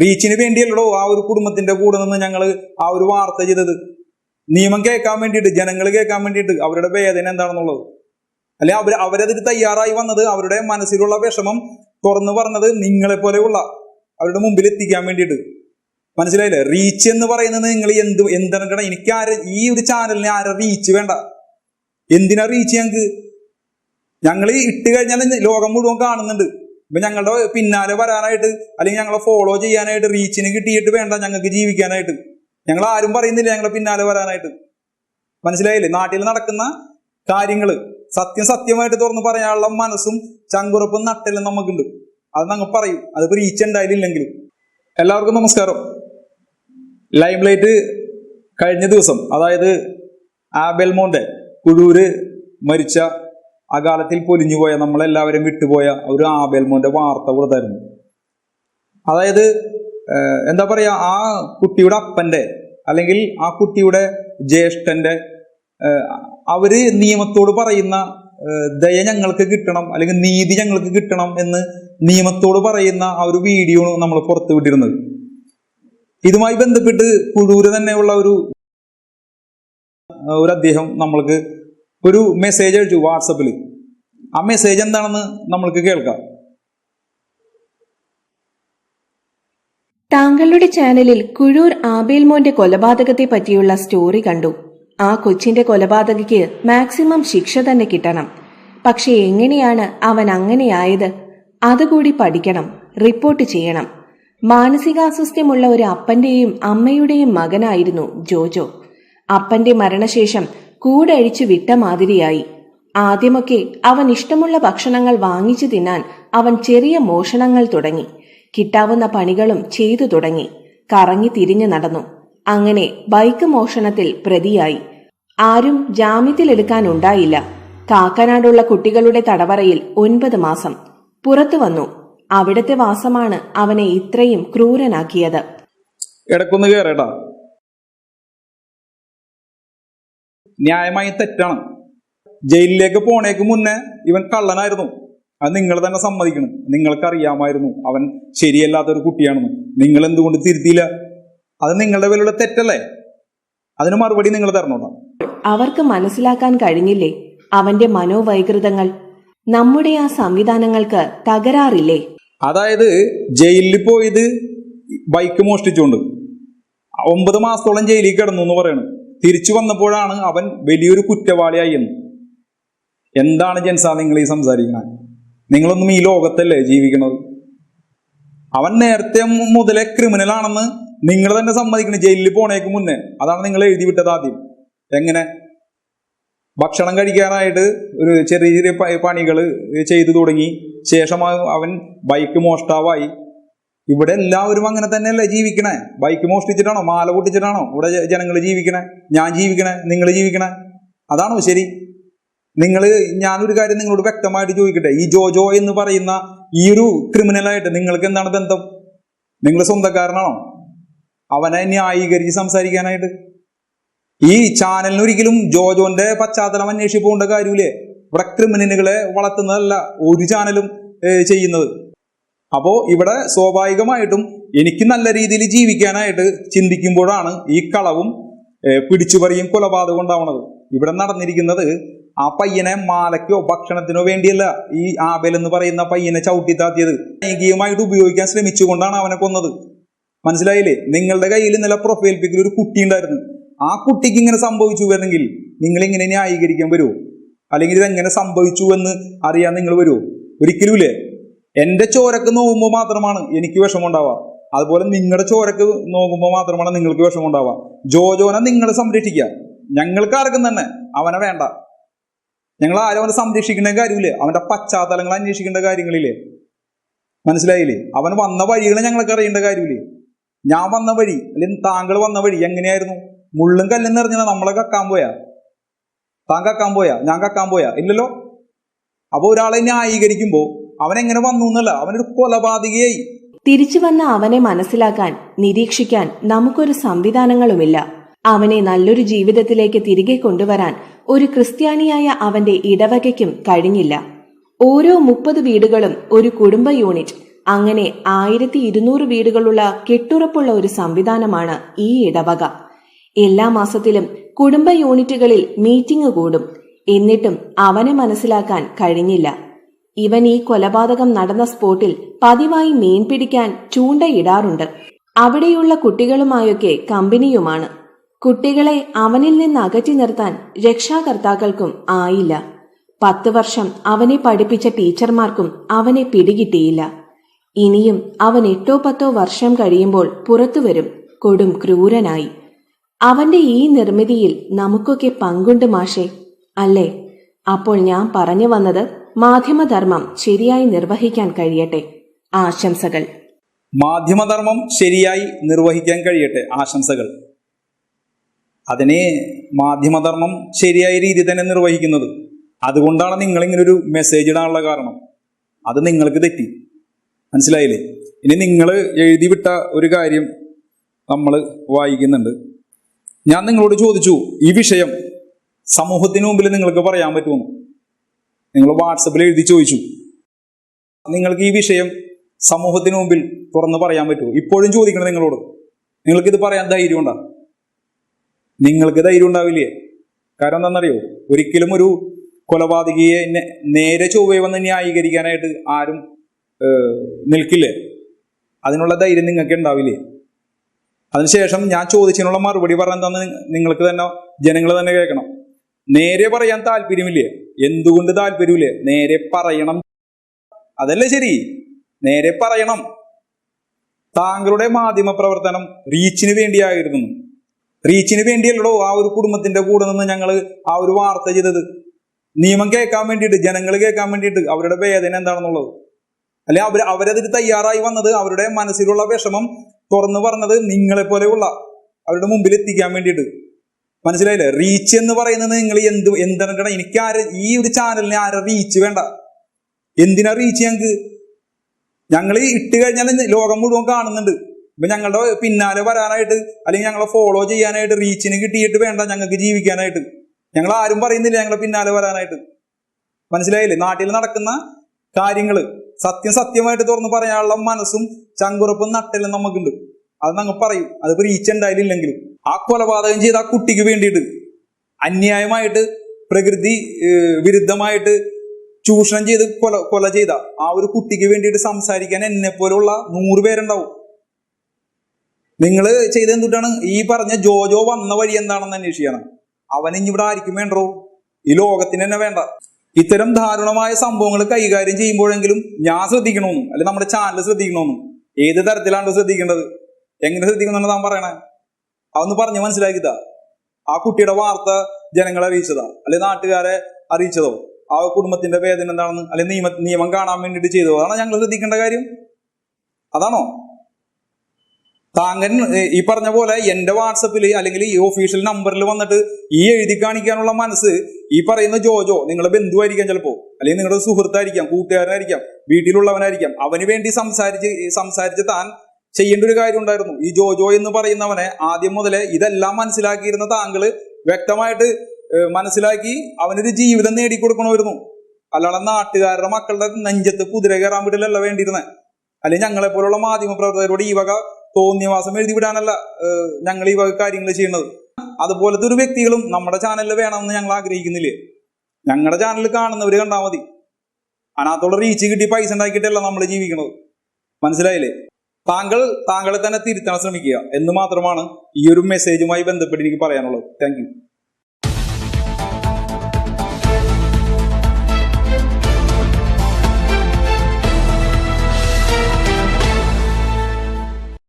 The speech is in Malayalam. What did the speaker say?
റീച്ചിന് വേണ്ടിയല്ലോ ആ ഒരു കുടുംബത്തിന്റെ കൂടെ നിന്ന് ഞങ്ങൾ ആ ഒരു വാർത്ത ചെയ്തത്. നിയമം കേൾക്കാൻ വേണ്ടിയിട്ട് ജനങ്ങൾ കേൾക്കാൻ വേണ്ടിയിട്ട് അവരുടെ വേദന എന്താണെന്നുള്ളത്. അല്ലെ അവർ അവരതിന് തയ്യാറായി വന്നത് അവരുടെ മനസ്സിലുള്ള വിഷമം തുറന്നു പറഞ്ഞത് നിങ്ങളെ പോലെയുള്ള അവരുടെ മുമ്പിൽ എത്തിക്കാൻ വേണ്ടിയിട്ട്. മനസ്സിലായില്ലേ? റീച്ച് എന്ന് പറയുന്നത് നിങ്ങൾ എന്ത് എന്താണ് എനിക്ക് ആര് ഈ ഒരു ചാനലിന് ആരെ റീച്ച് വേണ്ട? എന്തിനാ റീച്ച് ഞങ്ങൾക്ക്? ഞങ്ങൾ ഇട്ട് കഴിഞ്ഞാൽ ലോകം മുഴുവൻ കാണുന്നുണ്ട്. ഇപ്പൊ ഞങ്ങളുടെ പിന്നാലെ വരാനായിട്ട് അല്ലെങ്കിൽ ഞങ്ങളെ ഫോളോ ചെയ്യാനായിട്ട് റീച്ചിന് കിട്ടിയിട്ട് വേണ്ട ഞങ്ങൾക്ക് ജീവിക്കാനായിട്ട്. ഞങ്ങൾ ആരും പറയുന്നില്ല ഞങ്ങളെ പിന്നാലെ വരാനായിട്ട്. മനസ്സിലായില്ലേ? നാട്ടിൽ നടക്കുന്ന കാര്യങ്ങൾ സത്യം സത്യമായിട്ട് തുറന്ന് പറയാനുള്ള മനസ്സും ചങ്കുറപ്പും നട്ടെല്ലാം നമുക്കുണ്ട്. അത് ഞങ്ങൾ പറയും. അതിപ്പോ റീച്ച് ഉണ്ടായില്ലെങ്കിലും എല്ലാവർക്കും നമസ്കാരം. ലൈം ലൈറ്റ് കഴിഞ്ഞ ദിവസം അതായത് ആബെൽമോന്റെ കുഴൂര് മരിച്ച അകാലത്തിൽ പൊലിഞ്ഞുപോയ നമ്മളെല്ലാവരും വിട്ടുപോയ ഒരു ആബേൽമോന്റെ വാർത്ത കൊടുത്തായിരുന്നു അതായത് എന്താ പറയാ ആ കുട്ടിയുടെ അപ്പന്റെ അല്ലെങ്കിൽ ആ കുട്ടിയുടെ ജ്യേഷ്ഠന്റെ അവർ നിയമത്തോട് പറയുന്ന ദയ ഞങ്ങൾക്ക് കിട്ടണം അല്ലെങ്കിൽ നീതി ഞങ്ങൾക്ക് കിട്ടണം എന്ന് നിയമത്തോട് പറയുന്ന ആ ഒരു വീഡിയോ നമ്മൾ പുറത്തു വിട്ടിരുന്നത്. ഇതുമായി ബന്ധപ്പെട്ട് പുഴൂര് തന്നെയുള്ള ഒരു ഒരു അദ്ദേഹം നമ്മൾക്ക് ഒരു മെസ്സേജ് അയച്ചു വാട്സപ്പിൽ ആ മെസ്സേജ് എന്താണെന്ന് നമ്മൾക്ക് കേൾക്കാം. താങ്കളുടെ ചാനലിൽ കുഴൂർ ആബേൽമോന്റെ കൊലപാതകത്തെ പറ്റിയുള്ള സ്റ്റോറി കണ്ടു. ആ കൊച്ചിന്റെ കൊലപാതകയ്ക്ക് മാക്സിമം ശിക്ഷ തന്നെ കിട്ടണം. പക്ഷെ എങ്ങനെയാണ് അവൻ അങ്ങനെയായത് അതുകൂടി പഠിക്കണം റിപ്പോർട്ട് ചെയ്യണം. മാനസികാസ്വസ്ഥ്യമുള്ള ഒരു അപ്പന്റെയും അമ്മയുടെയും മകനായിരുന്നു ജോജോ. അപ്പന്റെ മരണശേഷം കൂടഴിച്ചു വിട്ട മാതിരിയായി. ആദ്യമൊക്കെ അവൻ ഇഷ്ടമുള്ള ഭക്ഷണങ്ങൾ വാങ്ങിച്ചു തിന്നാൻ അവൻ ചെറിയ മോഷണങ്ങൾ തുടങ്ങി. കിട്ടാവുന്ന പണികളും ചെയ്തു തുടങ്ങി. കറങ്ങി തിരിഞ്ഞു നടന്നു. അങ്ങനെ ബൈക്ക് മോഷണത്തിൽ പ്രതിയായി. ആരും ജാമ്യത്തിലെടുക്കാനുണ്ടായില്ല കാക്കനാടുള്ള കുട്ടികളുടെ തടവറയിൽ ഒൻപത് മാസം. പുറത്തു വന്നു. അവിടത്തെ വാസമാണ് അവനെ ഇത്രയും ക്രൂരനാക്കിയത്. ഇടക്കൊന്ന് കയറേട്ടാ ന്യായമായി തെറ്റാണ്. ജയിലിലേക്ക് പോണേക്ക് മുന്നേ ഇവൻ കള്ളനായിരുന്നു. അത് നിങ്ങൾ തന്നെ സമ്മതിക്കണം. നിങ്ങൾക്ക് അറിയാമായിരുന്നു അവൻ ശരിയല്ലാത്തൊരു കുട്ടിയാണെന്ന്. നിങ്ങൾ എന്തുകൊണ്ട് തിരുത്തിയില്ല? അത് നിങ്ങളുടെ പേരിലുള്ള തെറ്റല്ലേ? അതിന് മറുപടി നിങ്ങൾ തരണോ അവർക്ക് മനസ്സിലാക്കാൻ കഴിഞ്ഞില്ലേ അവന്റെ മനോവൈകൃതങ്ങൾ? നമ്മുടെ ആ സംവിധാനങ്ങൾക്ക് തകരാറില്ലേ? അതായത് ജയിലിൽ പോയത് ബൈക്ക് മോഷ്ടിച്ചുകൊണ്ട് ഒമ്പത് മാസത്തോളം ജയിലിൽ കിടന്നു എന്ന് പറയണ്. തിരിച്ചു വന്നപ്പോഴാണ് അവൻ വലിയൊരു കുറ്റവാളിയായി എന്ന്. എന്താണ് ജൻസ നിങ്ങൾ ഈ സംസാരിക്കുന്നത് നിങ്ങളൊന്നും ഈ ലോകത്തല്ലേ ജീവിക്കുന്നത്? അവൻ നേരത്തെ മുതലേ ക്രിമിനൽ ആണെന്ന് നിങ്ങൾ തന്നെ സമ്മതിക്കണം ജയിലിൽ പോണേക്ക് മുന്നേ. അതാണ് നിങ്ങൾ എഴുതി വിട്ടത് ആദ്യം. എങ്ങനെ? ഭക്ഷണം കഴിക്കാനായിട്ട് ഒരു ചെറിയ ചെറിയ പണികൾ ചെയ്തു തുടങ്ങി. ശേഷം അവൻ ബൈക്ക് മോഷ്ടാവായി. ഇവിടെ എല്ലാവരും അങ്ങനെ തന്നെയല്ലേ ജീവിക്കണേ? ബൈക്ക് മോഷ്ടിച്ചിട്ടാണോ? മാല പൊട്ടിച്ചിട്ടാണോ? ഇവിടെ ജനങ്ങൾ ജീവിക്കണേ? ഞാൻ ജീവിക്കണേ? നിങ്ങൾ ജീവിക്കണേ? അതാണോ ശരി? നിങ്ങൾ ഞാനൊരു കാര്യം നിങ്ങളോട് വ്യക്തമായിട്ട് ചോദിക്കട്ടെ. ഈ ജോജോ എന്ന് പറയുന്ന ഈ ഒരു ക്രിമിനലായിട്ട് നിങ്ങൾക്ക് എന്താണ് ബന്ധം? നിങ്ങൾ സ്വന്തക്കാരനാണോ? അവനെ ന്യായീകരിച്ച് സംസാരിക്കാനായിട്ട്. ഈ ചാനലിന് ഒരിക്കലും ജോജോന്റെ പശ്ചാത്തലം അന്വേഷിച്ച് പോകേണ്ട കാര്യമില്ലേ? ഇവിടെ ക്രിമിനലുകളെ വളർത്തുന്നതല്ല ഒരു ചാനലും ചെയ്യുന്നത്. അപ്പോ ഇവിടെ സ്വാഭാവികമായിട്ടും എനിക്ക് നല്ല രീതിയിൽ ജീവിക്കാനായിട്ട് ചിന്തിക്കുമ്പോഴാണ് ഈ കളവും പിടിച്ചുപറിയും കൊലപാതകം ഉണ്ടാവുന്നത്. ഇവിടെ നടന്നിരിക്കുന്നത് ആ പയ്യനെ മാലയ്ക്കോ ഭക്ഷണത്തിനോ വേണ്ടിയല്ല. ഈ ആബേൽ എന്ന് പറയുന്ന പയ്യനെ ചവിട്ടി താത്തിയത് ലൈംഗികമായിട്ട് ഉപയോഗിക്കാൻ ശ്രമിച്ചുകൊണ്ടാണ് അവനെ കൊന്നത്. മനസ്സിലായില്ലേ? നിങ്ങളുടെ കയ്യിൽ ഇന്നലെ പ്രൊഫൈൽ പിക്കിൽ ഒരു കുട്ടി ഉണ്ടായിരുന്നു. ആ കുട്ടിക്ക് ഇങ്ങനെ സംഭവിച്ചു വരണമെങ്കിൽ നിങ്ങൾ ഇങ്ങനെ ന്യായീകരിക്കാൻ വരുമോ അല്ലെങ്കിൽ ഇതെങ്ങനെ സംഭവിച്ചു എന്ന് അറിയാൻ നിങ്ങൾ വരുമോ ഒരിക്കലും ഇല്ലേ എന്റെ ചോരക്ക് നോക്കുമ്പോൾ മാത്രമാണ് എനിക്ക് വിഷമം ഉണ്ടാവുക അതുപോലെ നിങ്ങളുടെ ചോരക്ക് നോക്കുമ്പോൾ മാത്രമാണ് നിങ്ങൾക്ക് വിഷമം ഉണ്ടാവുക ജോജോനെ നിങ്ങൾ സംരക്ഷിക്കുക. ഞങ്ങൾക്ക് ആർക്കും തന്നെ അവനെ വേണ്ട. ഞങ്ങൾ ആരും അവനെ സംരക്ഷിക്കേണ്ട കാര്യമില്ലേ? അവന്റെ പശ്ചാത്തലങ്ങൾ അന്വേഷിക്കേണ്ട കാര്യങ്ങളില്ലേ? മനസ്സിലായില്ലേ? അവൻ വന്ന വഴികൾ ഞങ്ങൾക്ക് അറിയേണ്ട കാര്യമില്ലേ? ഞാൻ വന്ന വഴി അല്ലെങ്കിൽ താങ്കൾ വന്ന വഴി എങ്ങനെയായിരുന്നു? മുള്ളും കല്ലും നിറഞ്ഞാൽ നമ്മളെ കക്കാൻ പോയാ? താൻ കക്കാൻ പോയാ? ഞാൻ കക്കാൻ പോയാ? ഇല്ലല്ലോ? അപ്പൊ ഒരാളെ ന്യായീകരിക്കുമ്പോ അവൻ എങ്ങനെ വന്നു എന്നല്ല അവനൊരു കൊലപാതകയായി. തിരിച്ചു വന്ന അവനെ മനസ്സിലാക്കാൻ നിരീക്ഷിക്കാൻ നമുക്കൊരു സംവിധാനങ്ങളുമില്ല. അവനെ നല്ലൊരു ജീവിതത്തിലേക്ക് തിരികെ കൊണ്ടുവരാൻ ഒരു ക്രിസ്ത്യാനിയായ അവന്റെ ഇടവകയ്ക്കും കഴിഞ്ഞില്ല. ഓരോ മുപ്പത് വീടുകളും ഒരു കുടുംബ യൂണിറ്റ്. അങ്ങനെ ആയിരത്തി ഇരുന്നൂറ് വീടുകളുള്ള കെട്ടുറപ്പുള്ള ഒരു സംവിധാനമാണ് ഈ ഇടവക. എല്ലാ മാസത്തിലും കുടുംബ യൂണിറ്റുകളിൽ മീറ്റിംഗ് കൂടും. എന്നിട്ടും അവനെ മനസ്സിലാക്കാൻ കഴിഞ്ഞില്ല. ഇവൻ ഈ കൊലപാതകം നടന്ന സ്പോട്ടിൽ പതിവായി മീൻ പിടിക്കാൻ ചൂണ്ടയിടാറുണ്ട്. അവിടെയുള്ള കുട്ടികളുമായൊക്കെ കമ്പനിയുമാണ്. കുട്ടികളെ അവനിൽ നിന്ന് അകറ്റി നിർത്താൻ രക്ഷാകർത്താക്കൾക്കും ആയില്ല. പത്ത് വർഷം അവനെ പഠിപ്പിച്ച ടീച്ചർമാർക്കും അവനെ പിടികിട്ടിയില്ല. ഇനിയും അവൻ എട്ടോ പത്തോ വർഷം കഴിയുമ്പോൾ പുറത്തുവരും കൊടും ക്രൂരനായി. അവന്റെ ഈ നിർമ്മിതിയിൽ നമുക്കൊക്കെ പങ്കുണ്ട് മാഷേ. അല്ലേ? അപ്പോൾ ഞാൻ പറഞ്ഞു വന്നത് മാധ്യമധർമ്മം ശരിയായി നിർവഹിക്കാൻ കഴിയട്ടെ. ആശംസകൾ. മാധ്യമധർമ്മം ശരിയായി നിർവഹിക്കാൻ കഴിയട്ടെ. ആശംസകൾ. അതിനെ മാധ്യമധർമ്മം ശരിയായ രീതി തന്നെ നിർവഹിക്കുന്നത്. അതുകൊണ്ടാണ് നിങ്ങൾ ഇങ്ങനെ ഒരു മെസ്സേജ് ഇടാനുള്ള കാരണം. അത് നിങ്ങൾക്ക് തെറ്റി. മനസ്സിലായില്ലേ? ഇനി നിങ്ങൾ എഴുതി വിട്ട ഒരു കാര്യം നമ്മൾ വായിക്കുന്നുണ്ട്. ഞാൻ നിങ്ങളോട് ചോദിച്ചു ഈ വിഷയം സമൂഹത്തിന് മുമ്പിൽ നിങ്ങൾക്ക് പറയാൻ പറ്റുമെന്ന് നിങ്ങൾ വാട്സപ്പിൽ എഴുതി ചോദിച്ചു. നിങ്ങൾക്ക് ഈ വിഷയം സമൂഹത്തിന് മുമ്പിൽ തുറന്ന് പറയാൻ പറ്റുമോ? ഇപ്പോഴും ചോദിക്കണം നിങ്ങളോട്. നിങ്ങൾക്ക് ഇത് പറയാൻ ധൈര്യം ഉണ്ടാ? നിങ്ങൾക്ക് ധൈര്യം ഉണ്ടാവില്ലേ? കാരണം എന്താണെന്നറിയോ? ഒരിക്കലും ഒരു കൊലപാതകിയെ നേരെ ചൊവ്വേ വന്ന് ന്യായീകരിക്കാനായിട്ട് ആരും നിൽക്കില്ലേ? അതിനുള്ള ധൈര്യം നിങ്ങൾക്ക് ഉണ്ടാവില്ലേ? അതിനുശേഷം ഞാൻ ചോദിച്ചതിനുള്ള മറുപടി പറയാൻ എന്താന്ന് നിങ്ങൾക്ക് തന്നെ ജനങ്ങൾ തന്നെ കേൾക്കണം. നേരെ പറയാൻ താല്പര്യമില്ലേ? എന്തുകൊണ്ട് താല്പര്യമില്ല? നേരെ പറയണം. അതല്ലേ ശരി? നേരെ പറയണം. താങ്കളുടെ മാധ്യമ പ്രവർത്തനം റീച്ചിന് വേണ്ടിയായിരുന്നു. റീച്ചിന് വേണ്ടിയല്ലോ ആ ഒരു കുടുംബത്തിന്റെ കൂടെ നിന്ന് ഞങ്ങൾ ആ ഒരു വാർത്ത ചെയ്തത്. നിയമം കേൾക്കാൻ വേണ്ടിയിട്ട് ജനങ്ങൾ കേൾക്കാൻ വേണ്ടിയിട്ട് അവരുടെ വേദന എന്താണെന്നുള്ളത്? അല്ലെ അവർ അവരതിന് തയ്യാറായി വന്നത് അവരുടെ മനസ്സിലുള്ള വിഷമം തുറന്നു പറഞ്ഞത് നിങ്ങളെ പോലെയുള്ള അവരുടെ മുമ്പിൽ എത്തിക്കാൻ വേണ്ടിയിട്ട്. മനസ്സിലായില്ലേ? റീച്ച് എന്ന് പറയുന്നത് നിങ്ങൾ എന്ത് എന്താണ് എനിക്ക് ആര് ഈ ഒരു ചാനലിന് ആരെ റീച്ച് വേണ്ട. എന്തിനാ റീച്ച് ഞങ്ങൾക്ക് ഞങ്ങൾ ഇട്ട് കഴിഞ്ഞാൽ ലോകം മുഴുവൻ കാണുന്നുണ്ട്. ഇപ്പൊ ഞങ്ങളുടെ പിന്നാലെ വരാനായിട്ട് അല്ലെങ്കിൽ ഞങ്ങളെ ഫോളോ ചെയ്യാനായിട്ട് റീച്ചിന് കിട്ടിയിട്ട് വേണ്ട ഞങ്ങൾക്ക് ജീവിക്കാനായിട്ട്. ഞങ്ങൾ ആരും പറയുന്നില്ല ഞങ്ങളെ പിന്നാലെ വരാനായിട്ട്. മനസ്സിലായില്ലേ? നാട്ടിൽ നടക്കുന്ന കാര്യങ്ങൾ സത്യം സത്യമായിട്ട് തുറന്ന് പറയാനുള്ള മനസ്സും ചങ്കുറപ്പും നട്ടെല്ലാം നമുക്കുണ്ട് അത് ഞങ്ങൾ പറയും. അത് റീച്ച് എന്തായാലും ഇല്ലെങ്കിലും. ആ കൊലപാതകം ചെയ്ത ആ കുട്ടിക്ക് വേണ്ടിയിട്ട് അന്യായമായിട്ട് പ്രകൃതി വിരുദ്ധമായിട്ട് ചൂഷണം ചെയ്ത് കൊല കൊല ചെയ്ത ആ ഒരു കുട്ടിക്ക് വേണ്ടിയിട്ട് സംസാരിക്കാൻ എന്നെ പോലുള്ള നൂറ് പേരുണ്ടാവും. നിങ്ങൾ ചെയ്ത എന്തുട്ടാണ്? ഈ പറഞ്ഞ ജോജോ വന്ന വഴി എന്താണെന്ന് അന്വേഷിക്കണം. അവൻ ഇനി ഇവിടെ ആയിരിക്കും വേണ്ടോ? ഈ ലോകത്തിന് തന്നെ വേണ്ട. ഇത്തരം ദാരുണമായ സംഭവങ്ങൾ കൈകാര്യം ചെയ്യുമ്പോഴെങ്കിലും ഞാൻ ശ്രദ്ധിക്കണമെന്നും അല്ലെ നമ്മുടെ ചാനൽ ശ്രദ്ധിക്കണമെന്നും. ഏത് തരത്തിലാണ് ശ്രദ്ധിക്കേണ്ടത്? എങ്ങനെ ശ്രദ്ധിക്കണമെന്നാണ് താൻ പറയണേ? അതൊന്ന് പറഞ്ഞ് മനസ്സിലാക്കിയതാ. ആ കുട്ടിയുടെ വാർത്ത ജനങ്ങളെ അറിയിച്ചതാ. അല്ലെ നാട്ടുകാരെ അറിയിച്ചതോ? ആ കുടുംബത്തിന്റെ വേദന എന്താണെന്ന് അല്ലെ നിയമ നിയമം കാണാൻ വേണ്ടിയിട്ട് ചെയ്തതോ? അതാണ് ഞങ്ങൾ ശ്രദ്ധിക്കേണ്ട കാര്യം. അതാണോ? താങ്കൻ ഈ പറഞ്ഞ പോലെ എന്റെ വാട്സപ്പിൽ അല്ലെങ്കിൽ ഈ ഒഫീഷ്യൽ നമ്പറിൽ വന്നിട്ട് ഈ എഴുതി കാണിക്കാനുള്ള മനസ്സ് ഈ പറയുന്ന ജോജോ നിങ്ങളുടെ ബന്ധുവായിരിക്കാം ചിലപ്പോ. അല്ലെങ്കിൽ നിങ്ങളുടെ സുഹൃത്തായിരിക്കാം കൂട്ടുകാരനായിരിക്കാം വീട്ടിലുള്ളവനായിരിക്കാം. അവന് വേണ്ടി സംസാരിച്ച് സംസാരിച്ച് താൻ ചെയ്യേണ്ട ഒരു കാര്യം ഉണ്ടായിരുന്നു ഈ ജോജോ എന്ന് പറയുന്നവനെ ആദ്യം മുതലേ ഇതെല്ലാം മനസ്സിലാക്കിയിരുന്ന താങ്കൾ വ്യക്തമായിട്ട് മനസ്സിലാക്കി അവനൊരു ജീവിതം നേടിക്കൊടുക്കണമായിരുന്നു. അല്ലാതെ നാട്ടുകാരുടെ മക്കളുടെ നെഞ്ചത്ത് കുതിര കയറാൻ വിടലല്ല വേണ്ടിയിരുന്നത് അല്ലെങ്കിൽ ഞങ്ങളെ പോലുള്ള മാധ്യമ പ്രവർത്തകരോട് ഈ വക തോന്നിയവാസം എഴുതി വിടാനല്ല ഞങ്ങൾ ഈ വക കാര്യങ്ങൾ ചെയ്യുന്നത്. അതുപോലത്തെ ഒരു വ്യക്തികളും നമ്മുടെ ചാനലിൽ വേണമെന്ന് ഞങ്ങൾ ആഗ്രഹിക്കുന്നില്ലേ? ഞങ്ങളുടെ ചാനലിൽ കാണുന്നവർ കണ്ടാൽ മതി. അതിനകത്തുള്ള റീച്ച് കിട്ടി പൈസ ഉണ്ടാക്കിയിട്ടല്ല നമ്മൾ ജീവിക്കുന്നത് മനസ്സിലായില്ലേ? താങ്കൾ താങ്കളെ തന്നെ തിരുത്താൻ ശ്രമിക്കുക. എന്ന് മാത്രമാണ് ഈ ഒരു മെസ്സേജുമായി ബന്ധപ്പെട്ട് എനിക്ക് പറയാനുള്ളത്. താങ്ക്